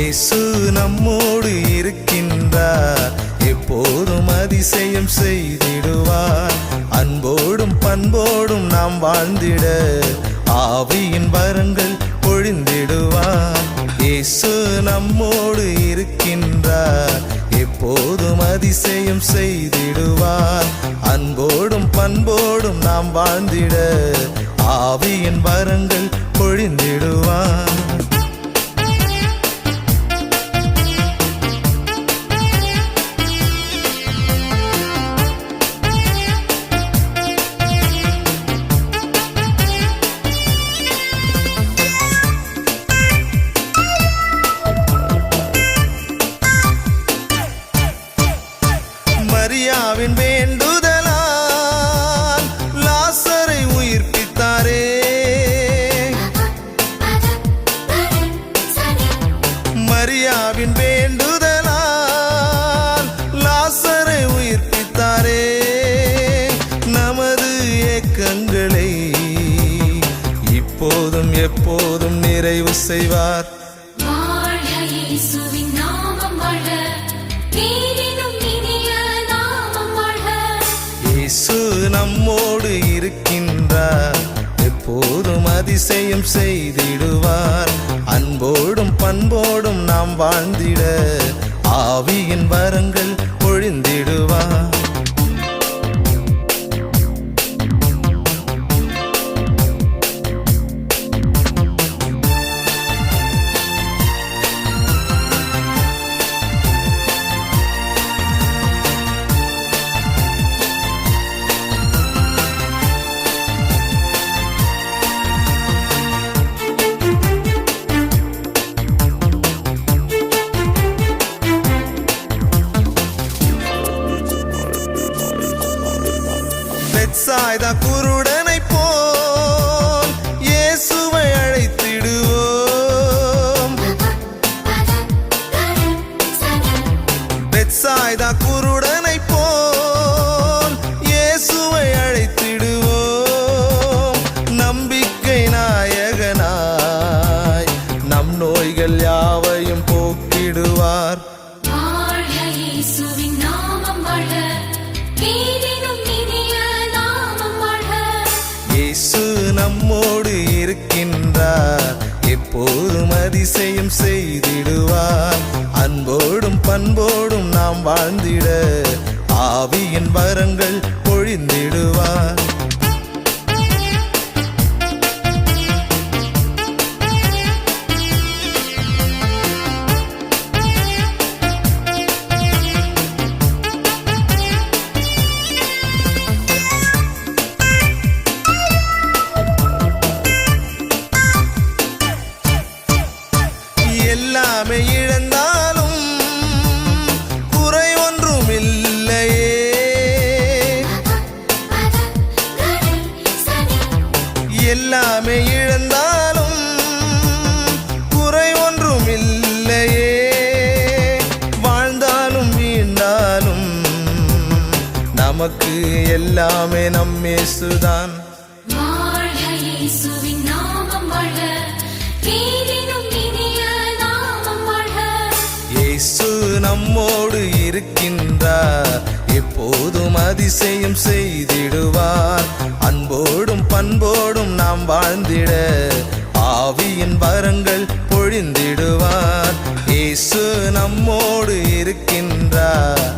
இயேசு நம்மோடு இருக்கின்றார். எப்போதும் அதிசயம் செய்திடுவார். அன்போடும் பண்போடும் நாம் வாழ்ந்திட ஆவியின் வரங்கள் பொழிந்திடுவார் இயேசு நம்மோடு இருக்கின்றார். எப்போதும் அதிசயம் செய்திடுவார். அன்போடும் பண்போடும் நாம் வாழ்ந்திட ஆவியின் வரங்கள் பொழிந்திடுவார் மரியாவின் வேண்டுதலால் லாசரை உயிர்ப்பித்தாரே. மரியாவின் வேண்டுதலால் லாசரை உயிர்ப்பித்தாரே. நமது ஏக்கங்களை இப்போதும் எப்போதும் நிறைவு செய்வார். வாழ்க இயேசுவின் நாமம் வாழ்க. நம்மோடு இருக்கின்றார். எப்போதும் அதிசயம் செய்திடுவார். அன்போடும் பண்போடும் நாம் வாழ்ந்திட ஆவியின் வரங்கள் பொழிந்திடுவார் பெட்சாய்தா குருடனை போல் இயேசுவை அழைத்திடுவோம். பெட்சாய்தா குருடனை அதிசயம் செய்திடுவார். அன்போடும் பண்போடும் நாம் வாழ்ந்திட. ஆவியின் வரங்கள் எல்லாமே இழந்தாலும் குறை ஒன்றும் இல்லையே வாழ்ந்தாலும் வீண்டாலும் நமக்கு எல்லாமே நம்மேசுதான் நம்மோடு இருக்கின்றார். எப்போதும் அதிசயம் செய்திடுவார். அன்போடும் பண்போடும் நாம் வாழ்ந்திட ஆவியின் வரங்கள் பொழிந்திடுவார். இயேசு நம்மோடு இருக்கின்றார்.